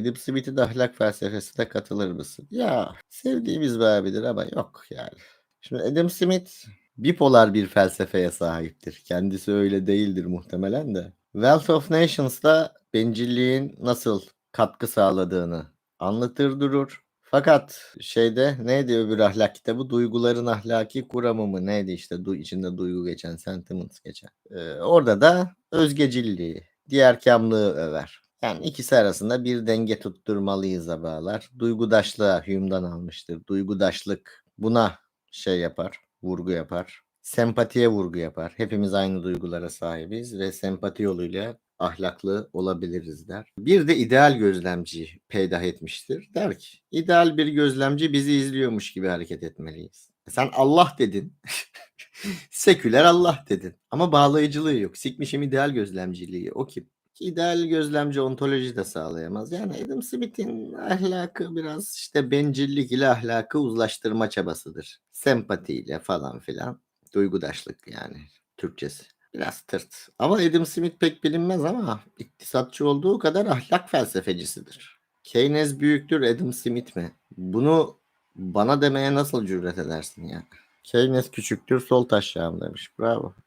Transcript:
Adam Smith'in ahlak felsefesine katılır mısın? Ya sevdiğimiz bir abidir ama yok yani. Şimdi Adam Smith bipolar bir felsefeye sahiptir. Kendisi öyle değildir muhtemelen de. Wealth of Nations'da bencilliğin nasıl katkı sağladığını anlatır durur. Fakat şeyde neydi öbür ahlak kitabı? Duyguların ahlaki kuramı mı? Neydi işte du- içinde duygu geçen, sentiments geçen. Ee, orada da özgecilliği, diğer kamlığı över. Yani ikisi arasında bir denge tutturmalıyız bağlar. Duygudaşlığa Hume'dan almıştır. Duygudaşlık buna şey yapar, vurgu yapar. Sempatiye vurgu yapar. Hepimiz aynı duygulara sahibiz ve sempati yoluyla ahlaklı olabiliriz der. Bir de ideal gözlemci peydah etmiştir. Der ki ideal bir gözlemci bizi izliyormuş gibi hareket etmeliyiz. Sen Allah dedin. Seküler Allah dedin. Ama bağlayıcılığı yok. Sikmişim ideal gözlemciliği. O kim? İdeal gözlemci ontoloji de sağlayamaz. Yani Adam Smith'in ahlakı biraz işte bencillik ile ahlakı uzlaştırma çabasıdır. Sempatiyle falan filan. Duygudaşlık yani Türkçesi. Biraz tırt. Ama Adam Smith pek bilinmez ama iktisatçı olduğu kadar ahlak felsefecisidir. Keynes büyüktür Adam Smith mi? Bunu bana demeye nasıl cüret edersin ya? Keynes küçüktür sol taşyağım demiş. Bravo.